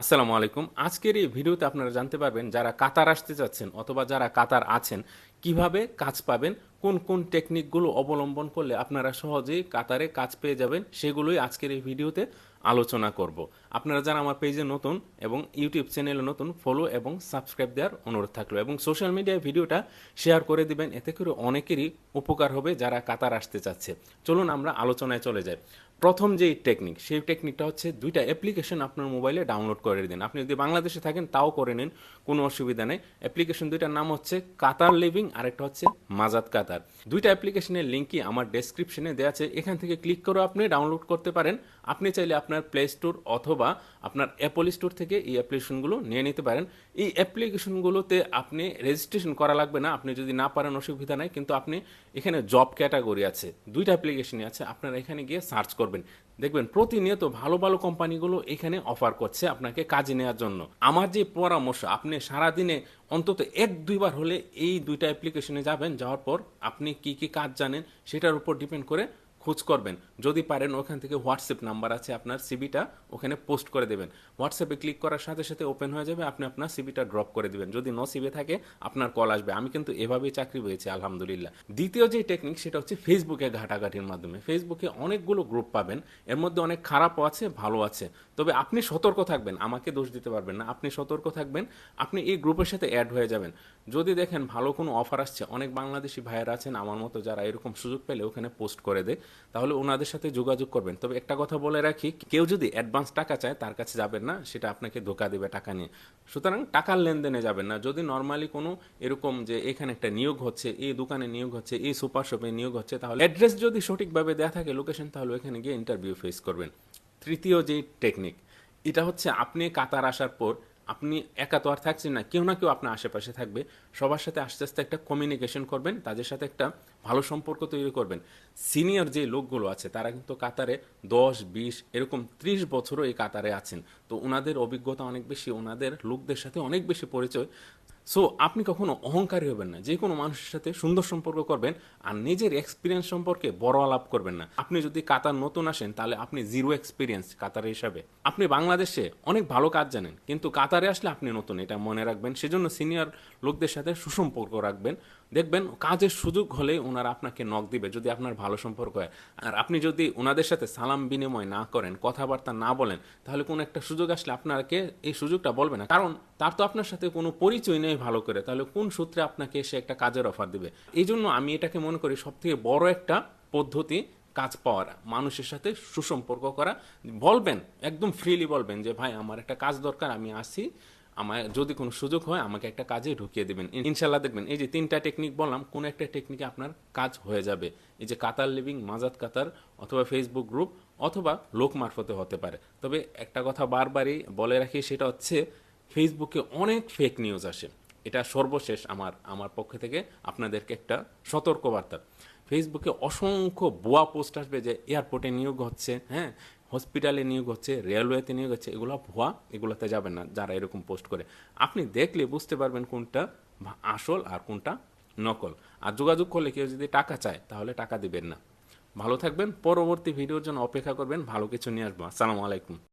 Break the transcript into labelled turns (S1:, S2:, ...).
S1: আসসালামু আলাইকুম। আজকের এই ভিডিওতে আপনারা জানতে পারবেন যারা কাতার আসতে চাচ্ছেন অথবা যারা কাতার আছেন, কীভাবে কাজ পাবেন, কোন কোন টেকনিকগুলো অবলম্বন করলে আপনারা সহজেই কাতারে কাজ পেয়ে যাবেন, সেগুলোই আজকের এই ভিডিওতে আলোচনা করব। আপনারা যারা আমার পেজে নতুন এবং ইউটিউব চ্যানেলে নতুন ফলো এবং সাবস্ক্রাইব দেওয়ার অনুরোধ থাকল এবং সোশ্যাল মিডিয়ায় ভিডিওটা শেয়ার করে দিবেন, এতে করে অনেকেরই উপকার হবে যারা কাতার আসতে চাচ্ছে। চলুন আমরা আলোচনায় চলে যাই। প্রথম যে টেকনিক সেই টেকনিকটা হচ্ছে দুইটা অ্যাপ্লিকেশন আপনার মোবাইলে ডাউনলোড করে দিন। আপনি যদি বাংলাদেশে থাকেন, তাও করে নিন, কোনো অসুবিধা নেই। অ্যাপ্লিকেশন দুইটার নাম হচ্ছে কাতার লিভিং আর একটা হচ্ছে মাজাদ কাতার দুইটা অ্যাপ্লিকেশনের লিঙ্কই আমার ডেসক্রিপশনে দেওয়া আছে। এখান থেকে ক্লিক করে আপনি ডাউনলোড করতে পারেন। আপনি চাইলে আপনার প্লে স্টোর অথবা আপনার অ্যাপল স্টোর থেকে এই অ্যাপ্লিকেশনগুলো নিয়ে নিতে পারেন। এই অ্যাপ্লিকেশনগুলোতে আপনি রেজিস্ট্রেশন করা লাগবে না। আপনি যদি না পারেন, অসুবিধা নাই। কিন্তু আপনি এখানে জব ক্যাটাগরি আছে। দুইটা অ্যাপ্লিকেশনই আছে। আপনারা এখানে গিয়ে সার্চ করবেন। দেখবেন, প্রতিনিয়ত ভালো ভালো কোম্পানিগুলো এখানে অফার করছে আপনাকে কাজে নেওয়ার জন্য। আমার যে পরামর্শ, আপনি সারাদিনে অন্তত এক, দুইবার হলে এই দুইটা অ্যাপ্লিকেশনে যাবেন, যাওয়ার পর আপনি কি কি কাজ জানেন, সেটার উপর ডিপেন্ড করে খোঁজ করবেন। যদি পারেন ওখান থেকে হোয়াটসঅ্যাপ নাম্বার আছে আপনার সিবিটা ওখানে পোস্ট করে দেবেন। হোয়াটসঅ্যাপে ক্লিক করার সাথে সাথে ওপেন হয়ে যাবে, আপনি আপনার সিবিটা ড্রপ করে দেবেন। যদি নো সিবি থাকে, আপনার কল আসবে। আমি কিন্তু এভাবেই চাকরি পেয়েছি, আলহামদুলিল্লাহ। দ্বিতীয় যে টেকনিক সেটা হচ্ছে ফেসবুকে ঘাটাঘাটির মাধ্যমে। ফেসবুকে অনেকগুলো গ্রুপ পাবেন। এর মধ্যে অনেক খারাপও আছে, ভালো আছে। তবে আপনি সতর্ক থাকবেন। আমাকে দোষ দিতে পারবেন না। আপনি সতর্ক থাকবেন। আপনি এই গ্রুপের সাথে অ্যাড হয়ে যাবেন। যদি দেখেন ভালো কোনো অফার আসছে, অনেক বাংলাদেশি ভাইয়েরা আছেন, আমার মতো যারা এরকম সুযোগ পেলে ওখানে পোস্ট করে দেয়। তাহলে ওনাদের সাথে যোগাযোগ করবেন। তবে একটা কথা বলে রাখি, কেউ যদি অ্যাডভান্স টাকা চায়, তার কাছে যাবেন না, সেটা আপনাকে ধোকা দেবে টাকা নিয়ে। সুতরাং টাকার লেনদেনে যাবেন না। যদি নর্মালি কোনো এরকম যে এখানে একটা নিয়োগ হচ্ছে, এই দোকানে নিয়োগ হচ্ছে, এই সুপার শপে নিয়োগ হচ্ছে, তাহলে অ্যাড্রেস যদি সঠিকভাবে দেওয়া থাকে লোকেশন তাহলে ওখানে গিয়ে ইন্টারভিউ ফেস করবেন। তৃতীয় যে টেকনিক এটা হচ্ছে আপনি কাতার আসার পর আপনি একা তো আর থাকছেন না, কেউ না কেউ আপনার আশেপাশে থাকবে। সবার সাথে আস্তে আস্তে একটা কমিউনিকেশন করবেন, তাদের সাথে একটা ভালো সম্পর্ক তৈরি করবেন। সিনিয়র যে লোকগুলো আছে, তারা কিন্তু কাতারে দশ, বিশ, এরকম ত্রিশ বছরও এই কাতারে আছেন। তো ওনাদের অভিজ্ঞতা অনেক বেশি ওনাদের লোকদের সাথে অনেক বেশি পরিচয়। সো আপনি কখনো অহংকারী হবেন না। যে কোনো মানুষের সাথে সুন্দর সম্পর্ক করবেন আর নিজের এক্সপিরিয়েন্স সম্পর্কে বড় আলাপ করবেন না। আপনি যদি কাতার নতুন আসেন, তাহলে আপনি জিরো এক্সপিরিয়েন্স কাতার হিসাবে। আপনি বাংলাদেশে অনেক ভালো কাজ জানেন, কিন্তু কাতারে আসলে আপনি নতুন, এটা মনে রাখবেন। সেজন্য সিনিয়র লোকদের সাথে সুসম্পর্ক রাখবেন। দেখবেন কাজের সুযোগ হলে ওনারা আপনাকে নখ দিবে যদি আপনার ভালো সম্পর্ক হয়। আর আপনি যদি ওনাদের সাথে সালাম বিনিময় না করেন, কথাবার্তা না বলেন, তাহলে কোনো একটা সুযোগ আসলে আপনাকে এই সুযোগটা বলবে না। কারণ তার তো আপনার সাথে কোনো পরিচয় নেই ভালো করে। তাহলে কোন সূত্রে আপনাকে সে একটা কাজের অফার দিবে? এই জন্য আমি এটাকে মনে করি সব থেকে বড় একটা পদ্ধতি কাজ পাওয়ার, মানুষের সাথে সুসম্পর্ক করা। বলবেন, একদম ফ্রিলি বলবেন যে, ভাই, আমার একটা কাজ দরকার, আমি আসি। আমার যদি কোনো সুযোগ হয়, আমাকে একটা কাজে ঢুকিয়ে দেবেন। ইনশাল্লাহ দেখবেন, এই যে তিনটা টেকনিক বললাম, কোন একটা টেকনিকে আপনার কাজ হয়ে যাবে। এই যে কাতার লিভিং মাজাদ কাতার অথবা ফেসবুক গ্রুপ অথবা লোক মারফতে হতে পারে। তবে একটা কথা বারবারই বলে রাখি, সেটা হচ্ছে ফেসবুকে অনেক ফেক নিউজ আসে। এটা সর্বশেষ আমার আমার পক্ষ থেকে আপনাদেরকে একটা সতর্কবার্তা। ফেসবুকে অসংখ্য ভুয়া পোস্ট আসবে যে এয়ারপোর্টে নিয়োগ হচ্ছে হ্যাঁ? হসপিটালে নিয়োগ হচ্ছে রেলওয়েতে নিয়োগ হচ্ছে, এগুলো ভুয়া, এগুলোতে যাবেন না যারা এরকম পোস্ট করে। আপনি দেখলে বুঝতে পারবেন কোনটা আসল আর কোনটা নকল। আর যোগাযোগ করলে কেউ যদি টাকা চায়, তাহলে টাকা দিবেন না। ভালো থাকবেন, পরবর্তী ভিডিওর জন্য অপেক্ষা করবেন, ভালো কিছু নিয়ে আসব। আসসালামু আলাইকুম।